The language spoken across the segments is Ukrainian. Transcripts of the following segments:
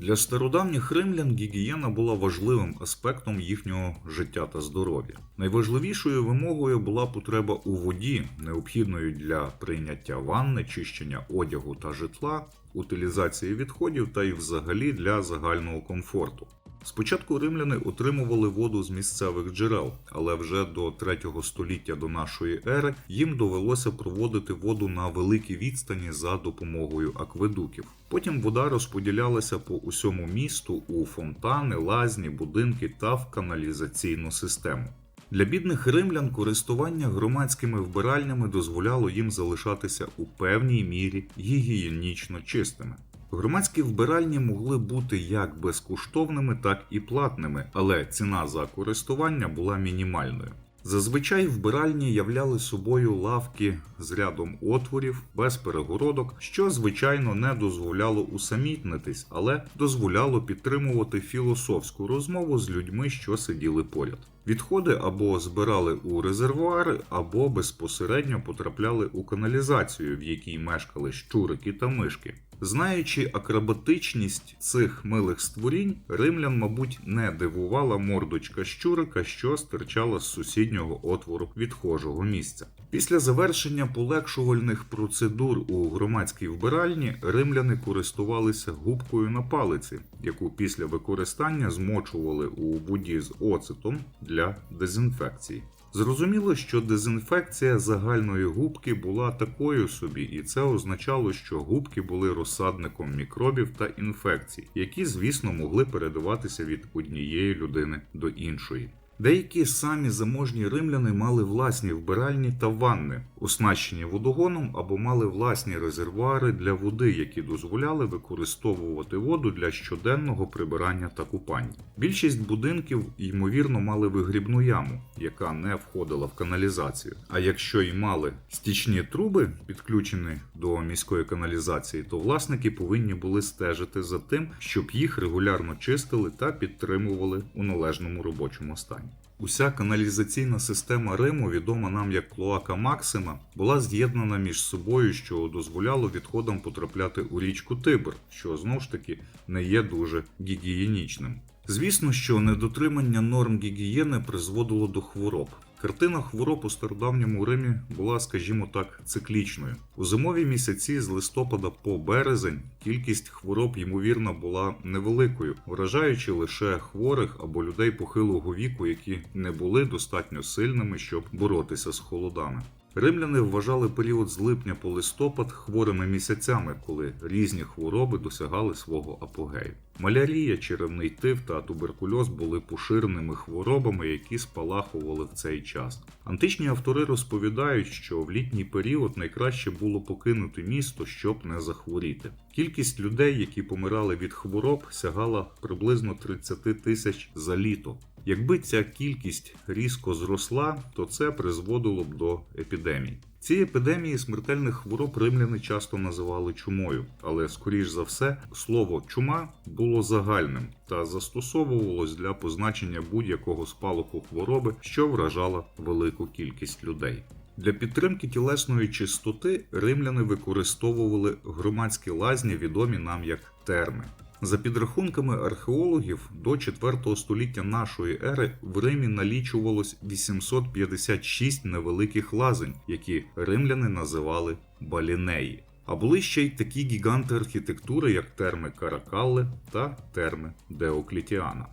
Для стародавніх римлян гігієна була важливим аспектом їхнього життя та здоров'я. Найважливішою вимогою була потреба у воді, необхідною для прийняття ванни, чищення одягу та житла, утилізації відходів та й взагалі для загального комфорту. Спочатку римляни отримували воду з місцевих джерел, але вже до 3 століття до нашої ери їм довелося проводити воду на великій відстані за допомогою акведуків. Потім вода розподілялася по усьому місту у фонтани, лазні, будинки та в каналізаційну систему. Для бідних римлян користування громадськими вбиральнями дозволяло їм залишатися у певній мірі гігієнічно чистими. Громадські вбиральні могли бути як безкоштовними, так і платними, але ціна за користування була мінімальною. Зазвичай вбиральні являли собою лавки з рядом отворів без перегородок, що звичайно не дозволяло усамітнитись, але дозволяло підтримувати філософську розмову з людьми, що сиділи поряд. Відходи або збирали у резервуари, або безпосередньо потрапляли у каналізацію, в якій мешкали щурики та мишки. Знаючи акробатичність цих милих створінь, римлян, мабуть, не дивувала мордочка щурика, що стирчала з сусіднього отвору відхожого місця. Після завершення полегшувальних процедур у громадській вбиральні римляни користувалися губкою на палиці, яку після використання змочували у воді з оцетом для дезінфекції. Зрозуміло, що дезінфекція загальної губки була такою собі, і це означало, що губки були розсадником мікробів та інфекцій, які, звісно, могли передаватися від однієї людини до іншої. Деякі самі заможні римляни мали власні вбиральні та ванни, оснащені водогоном або мали власні резервуари для води, які дозволяли використовувати воду для щоденного прибирання та купання. Більшість будинків, ймовірно, мали вигрібну яму, яка не входила в каналізацію. А якщо й мали стічні труби, підключені до міської каналізації, то власники повинні були стежити за тим, щоб їх регулярно чистили та підтримували у належному робочому стані. Уся каналізаційна система Риму, відома нам як Клоака Максима, була з'єднана між собою, що дозволяло відходам потрапляти у річку Тибр, що знову ж таки не є дуже гігієнічним. Звісно, що недотримання норм гігієни призводило до хвороб. Картина хвороб у стародавньому Римі була, скажімо так, циклічною. У зимові місяці з листопада по березень кількість хвороб, ймовірно, була невеликою, вражаючи лише хворих або людей похилого віку, які не були достатньо сильними, щоб боротися з холодами. Римляни вважали період з липня по листопад хворими місяцями, коли різні хвороби досягали свого апогею. Малярія, черевний тиф та туберкульоз були поширеними хворобами, які спалахували в цей час. Античні автори розповідають, що в літній період найкраще було покинути місто, щоб не захворіти. Кількість людей, які помирали від хвороб, сягала приблизно 30 тисяч за літо. Якби ця кількість різко зросла, то це призводило б до епідемій. Ці епідемії смертельних хвороб римляни часто називали чумою, але скоріш за все слово чума було загальним та застосовувалось для позначення будь-якого спалаху хвороби, що вражала велику кількість людей. Для підтримки тілесної чистоти римляни використовували громадські лазні, відомі нам як терми. За підрахунками археологів, до 4 століття нашої ери в Римі налічувалось 856 невеликих лазень, які римляни називали балінеї. А були ще й такі гіганти архітектури, як терми Каракалле та терми Деоклітіана.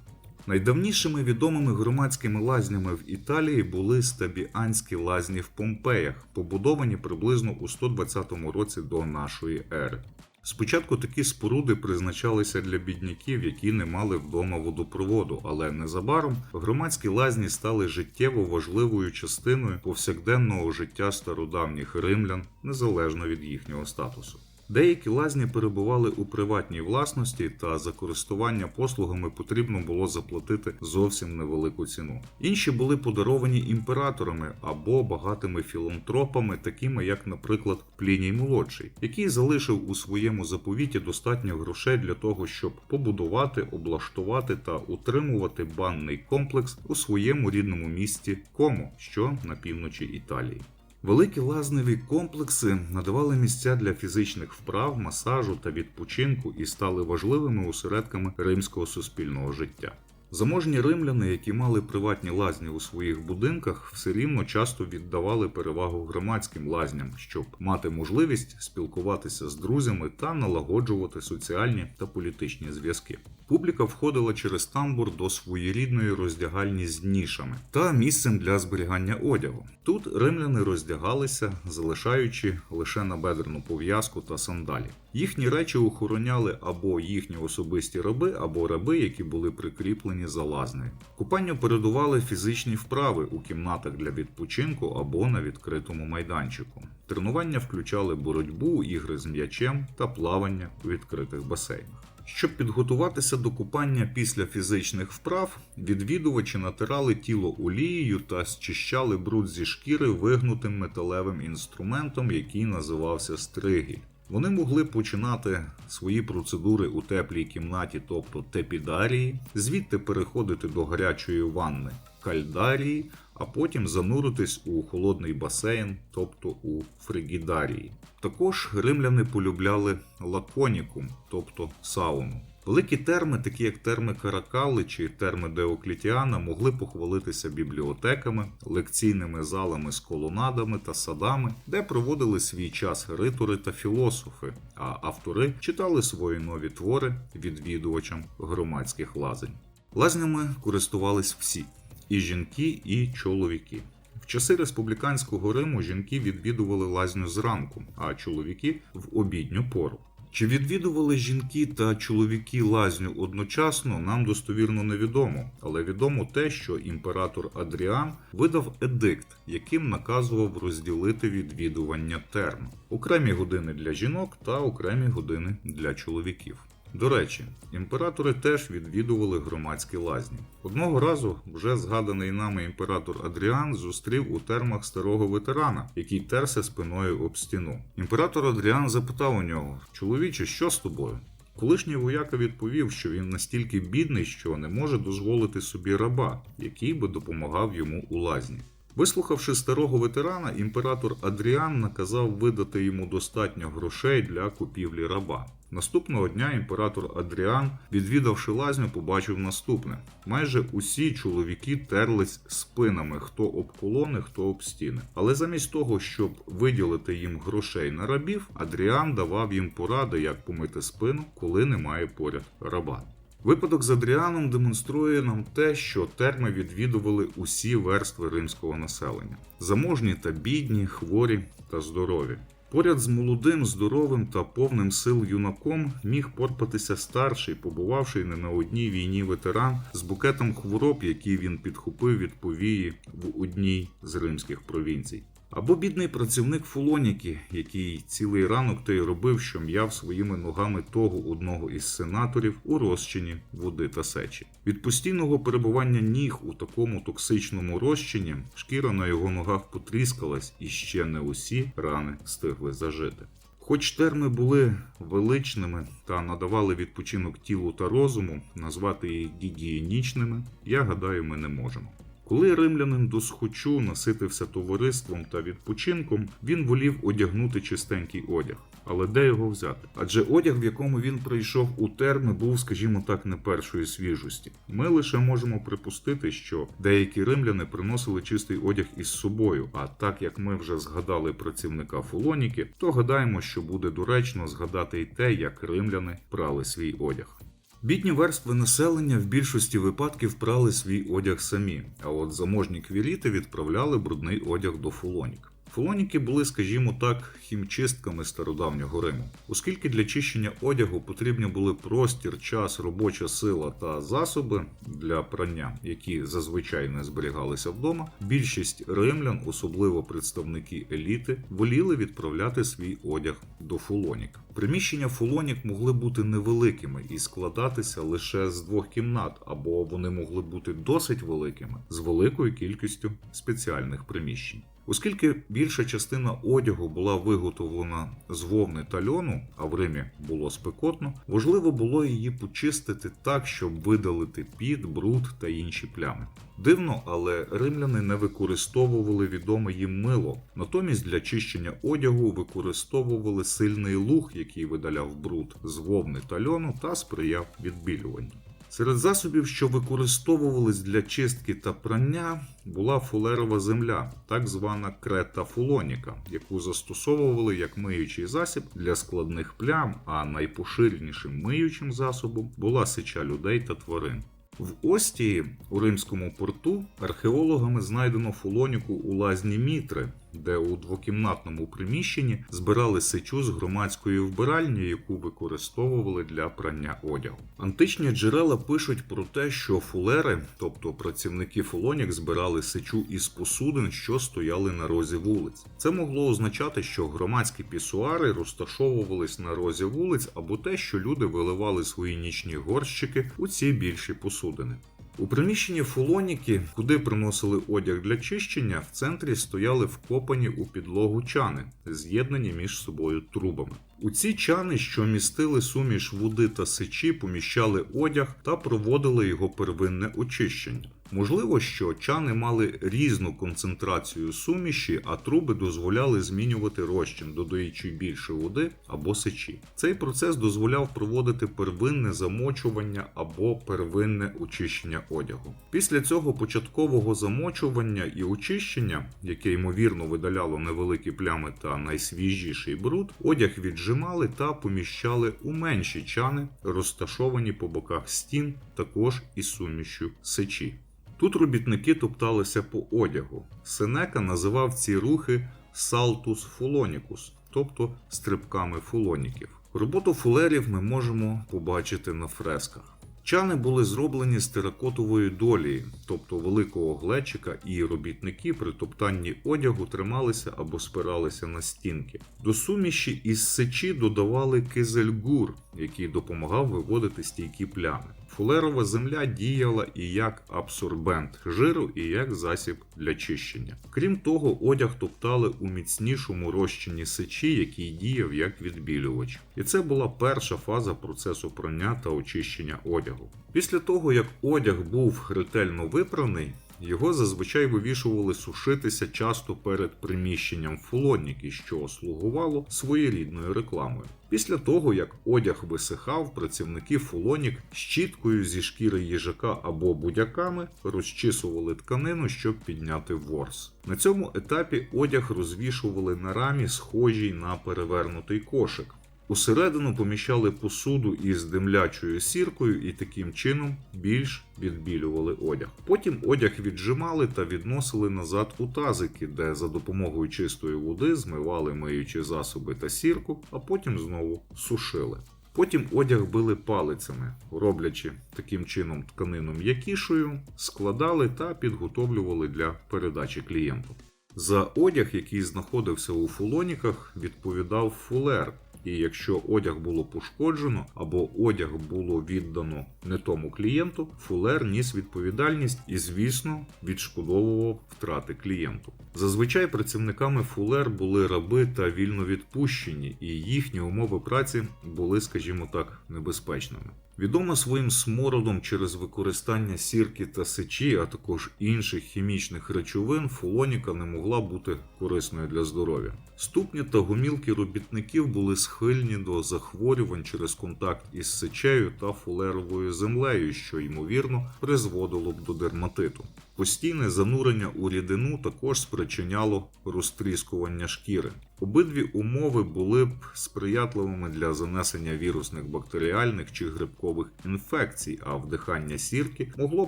Найдавнішими відомими громадськими лазнями в Італії були стабіанські лазні в Помпеях, побудовані приблизно у 120 році до нашої ери. Спочатку такі споруди призначалися для бідняків, які не мали вдома водопроводу, але незабаром громадські лазні стали життєво важливою частиною повсякденного життя стародавніх римлян, незалежно від їхнього статусу. Деякі лазні перебували у приватній власності, та за користування послугами потрібно було заплатити зовсім невелику ціну. Інші були подаровані імператорами або багатими філантропами, такими як, наприклад, Пліній Молодший, який залишив у своєму заповіті достатньо грошей для того, щоб побудувати, облаштувати та утримувати банний комплекс у своєму рідному місті Комо, що на півночі Італії. Великі лазневі комплекси надавали місця для фізичних вправ, масажу та відпочинку і стали важливими осередками римського суспільного життя. Заможні римляни, які мали приватні лазні у своїх будинках, все рівно часто віддавали перевагу громадським лазням, щоб мати можливість спілкуватися з друзями та налагоджувати соціальні та політичні зв'язки. Публіка входила через тамбур до своєрідної роздягальні з нішами та місцем для зберігання одягу. Тут римляни роздягалися, залишаючи лише набедрену пов'язку та сандалі. Їхні речі охороняли або їхні особисті раби, або раби, які були прикріплені за лазнею. Купанню передували фізичні вправи у кімнатах для відпочинку або на відкритому майданчику. Тренування включали боротьбу, ігри з м'ячем та плавання у відкритих басейнах. Щоб підготуватися до купання після фізичних вправ, відвідувачі натирали тіло олією та зчищали бруд зі шкіри вигнутим металевим інструментом, який називався стригіль. Вони могли починати свої процедури у теплій кімнаті, тобто тепідарії, звідти переходити до гарячої ванни кальдарії, а потім зануритись у холодний басейн, тобто у фригідарії. Також римляни полюбляли лаконікум, тобто сауну. Великі терми, такі як терми Каракали чи терми Деоклітіана, могли похвалитися бібліотеками, лекційними залами з колонадами та садами, де проводили свій час ритори та філософи, а автори читали свої нові твори відвідувачам громадських лазень. Лазнями користувались всі і жінки, і чоловіки. В часи республіканського Риму жінки відвідували лазню зранку, а чоловіки в обідню пору. Чи відвідували жінки та чоловіки лазню одночасно, нам достовірно невідомо, але відомо те, що імператор Адріан видав едикт, яким наказував розділити відвідування терм. Окремі години для жінок та окремі години для чоловіків. До речі, імператори теж відвідували громадські лазні. Одного разу вже згаданий нами імператор Адріан зустрів у термах старого ветерана, який терся спиною об стіну. Імператор Адріан запитав у нього: Чоловіче, що з тобою? Колишній вояка відповів, що він настільки бідний, що не може дозволити собі раба, який би допомагав йому у лазні. Вислухавши старого ветерана, імператор Адріан наказав видати йому достатньо грошей для купівлі раба. Наступного дня імператор Адріан, відвідавши лазню, побачив наступне: майже усі чоловіки терлись спинами, хто об колони, хто об стіни. Але замість того, щоб виділити їм грошей на рабів, Адріан давав їм поради, як помити спину, коли немає поряд раба. Випадок з Адріаном демонструє нам те, що терми відвідували усі верстви римського населення: заможні та бідні, хворі та здорові. Поряд з молодим, здоровим та повним сил юнаком міг порпатися старший, побувавший не на одній війні ветеран з букетом хвороб, які він підхопив від повії в одній з римських провінцій. Або бідний працівник фулоніки, який цілий ранок те й робив, що м'яв своїми ногами того одного із сенаторів у розчині води та сечі. Від постійного перебування ніг у такому токсичному розчині шкіра на його ногах потріскалась, і ще не усі рани встигли зажити. Хоч терми були величними та надавали відпочинок тілу та розуму, назвати їх гігієнічними, я гадаю, ми не можемо. Коли римлянин досхочу наситився товариством та відпочинком, він волів одягнути чистенький одяг. Але де його взяти? Адже одяг, в якому він прийшов у терми, був, скажімо так, не першої свіжості. Ми лише можемо припустити, що деякі римляни приносили чистий одяг із собою. А так як ми вже згадали працівника фулоніки, то гадаємо, що буде доречно згадати й те, як римляни прали свій одяг. Бідні верстви населення в більшості випадків прали свій одяг самі, а от заможні квіліти відправляли брудний одяг до фулонік. Фулоніки були, скажімо так, хімчистками стародавнього Риму. Оскільки для чищення одягу потрібні були простір, час, робоча сила та засоби для прання, які зазвичай не зберігалися вдома, більшість римлян, особливо представники еліти, воліли відправляти свій одяг до фулонік. Приміщення фулонік могли бути невеликими і складатися лише з двох кімнат, або вони могли бути досить великими з великою кількістю спеціальних приміщень. Оскільки більша частина одягу була виготовлена з вовни та льону, а в Римі було спекотно, важливо було її почистити так, щоб видалити піт, бруд та інші плями. Дивно, але римляни не використовували відоме їм мило. Натомість для чищення одягу використовували сильний луг, який видаляв бруд з вовни та льону та сприяв відбілюванню. Серед засобів, що використовувались для чистки та прання, була фулерова земля, так звана крета фулоніка, яку застосовували як миючий засіб для складних плям, а найпоширенішим миючим засобом була сеча людей та тварин. В Остії у римському порту археологами знайдено фулоніку у лазні Мітри, де у двокімнатному приміщенні збирали сечу з громадської вбиральні, яку використовували для прання одягу. Античні джерела пишуть про те, що фулери, тобто працівники фулонік, збирали сечу із посудин, що стояли на розі вулиць. Це могло означати, що громадські пісуари розташовувались на розі вулиць або те, що люди виливали свої нічні горщики у ці більші посудини. У приміщенні фулоніки, куди приносили одяг для чищення, в центрі стояли вкопані у підлогу чани, з'єднані між собою трубами. У ці чани, що містили суміш води та сечі, поміщали одяг та проводили його первинне очищення. Можливо, що чани мали різну концентрацію суміші, а труби дозволяли змінювати розчин, додаючи більше води або сечі. Цей процес дозволяв проводити первинне замочування або первинне очищення одягу. Після цього початкового замочування і очищення, яке ймовірно видаляло невеликі плями та найсвіжіший бруд, одяг віджимали та поміщали у менші чани, розташовані по боках стін, також із сумішю сечі. Тут робітники топталися по одягу. Сенека називав ці рухи салтус фулонікус, тобто стрибками фулоніків. Роботу фулерів ми можемо побачити на фресках. Чани були зроблені з теракотової долії, тобто великого глечика, і робітники при топтанні одягу трималися або спиралися на стінки. До суміші із сечі додавали кизельгур, який допомагав виводити стійкі плями. Фулерова земля діяла і як абсорбент жиру, і як засіб для чищення. Крім того, одяг топтали у міцнішому розчині сечі, який діяв як відбілювач. І це була перша фаза процесу прання та очищення одягу. Після того, як одяг був ретельно випраний, його зазвичай вивішували сушитися часто перед приміщенням фулоніки, що слугувало своєрідною рекламою. Після того, як одяг висихав, працівники фулонік щіткою зі шкіри їжака або будяками розчісували тканину, щоб підняти ворс. На цьому етапі одяг розвішували на рамі, схожій на перевернутий кошик. Усередину поміщали посуду із димлячою сіркою і таким чином більш відбілювали одяг. Потім одяг віджимали та відносили назад у тазики, де за допомогою чистої води змивали миючі засоби та сірку, а потім знову сушили. Потім одяг били палицями, роблячи таким чином тканину м'якішою, складали та підготовлювали для передачі клієнту. За одяг, який знаходився у фулоніках, відповідав фулер. І якщо одяг було пошкоджено або одяг було віддано не тому клієнту, фулер ніс відповідальність і, звісно, відшкодовував втрати клієнту. Зазвичай працівниками фулер були раби та вільно відпущені, і їхні умови праці були, скажімо так, небезпечними. Відома своїм смородом через використання сірки та сечі, а також інших хімічних речовин, фолоніка не могла бути корисною для здоров'я. Ступні та гомілки робітників були схильні до захворювань через контакт із сечею та фулеровою землею, що ймовірно призводило б до дерматиту. Постійне занурення у рідину також спричиняло розтріскування шкіри. Обидві умови були б сприятливими для занесення вірусних бактеріальних чи грибкових інфекцій, а вдихання сірки могло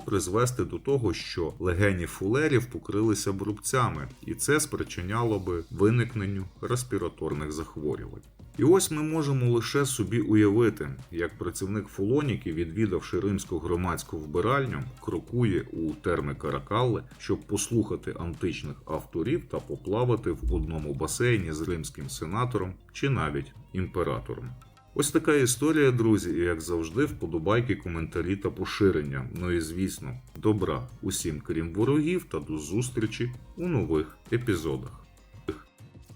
призвести до того, що легені фулерів покрилися б рубцями, і це спричиняло би виникненню респіраторних захворювань. І ось ми можемо лише собі уявити, як працівник фулоніки, відвідавши римську громадську вбиральню, крокує у терми Каракалли, щоб послухати античних авторів та поплавати в одному басейні з римським сенатором чи навіть імператором. Ось така історія, друзі, і як завжди, вподобайки, коментарі та поширення. Ну і звісно, добра усім крім ворогів та до зустрічі у нових епізодах.